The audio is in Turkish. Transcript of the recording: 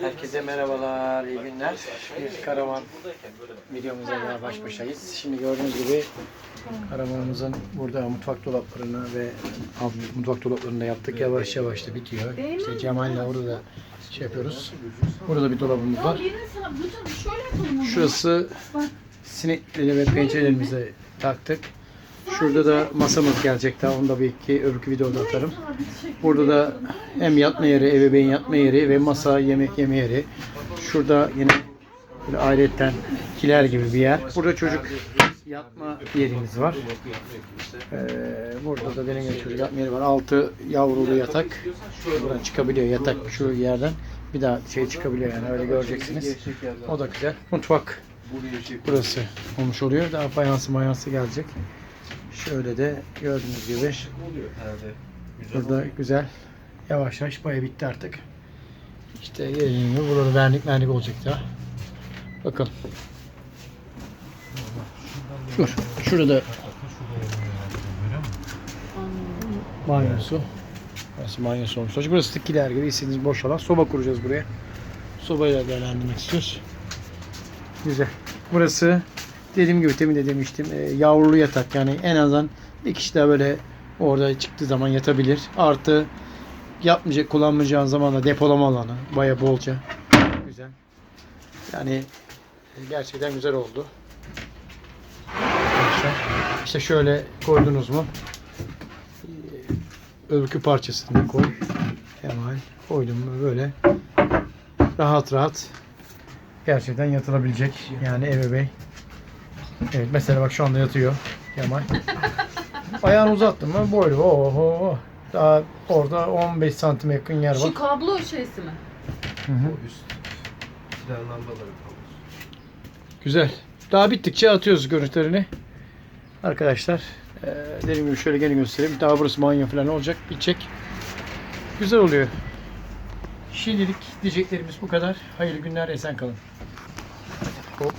Herkese merhabalar, iyi günler. Bir karavan videomuzla daha baş başayız. Şimdi gördüğünüz gibi karavanımızın burada mutfak dolaplarını ve mutfak dolaplarını da yaptık. Yavaş yavaş da bitiyor. İşte Cemal'le orada da şey yapıyoruz. Burada bir dolabımız var. Şurası sinekleri ve pencerelerimizi taktık. Şurada da masamız gelecek daha onu da bir iki öbürkü videoda atarım. Burada da hem yatma yeri, ebeveyn yatma yeri ve masa yemek yeme yeri. Şurada yine böyle ayrıyetten kiler gibi bir yer. Burada çocuk yatma yerimiz var. Ee, burada da benim çocuk yatma yeri var. Altı yavrulu yatak. Buradan çıkabiliyor yatak şu yerden. Bir daha şey çıkabiliyor yani öyle göreceksiniz. O da güzel. Mutfak burası olmuş oluyor. Daha fayansı mayansı gelecek. Şöyle de gördüğünüz gibi burada güzel yavaş yavaş baya bitti artık. İşte yerine gibi burada vernik vernik olacak daha. Bakalım. Dur. Şurada banyosu. Burası banyosu olmuş. Burası da kiler gibi istediğiniz boş alan. Soba kuracağız buraya. Sobayla değerlendirmek istiyoruz. Güzel. Burası dediğim gibi demin de demiştim e, yavrulu yatak yani en azından bir kişi daha böyle orada çıktığı zaman yatabilir. Artı yapmayacak kullanmayacağın zaman da depolama alanı baya bolca. Güzel. Yani gerçekten güzel oldu. İşte şöyle koydunuz mu e, öbürkü parçasını koy. Hemen koydum mu böyle rahat rahat gerçekten yatılabilecek yani ebeveyn. Evet mesela bak şu anda yatıyor Kemal. Ayağını uzattın mı boylu. Oho. Daha orada 15 santim yakın yer var. Şu kablo şeysi mi? Hı hı. O üst fren lambaları. Güzel. Daha bittikçe atıyoruz görüntülerini. Arkadaşlar eee dediğim gibi şöyle gene göstereyim. Daha burası banyo falan olacak. Bitecek. Güzel oluyor. Şimdilik diyeceklerimiz bu kadar. Hayırlı günler. Esen kalın. Hop.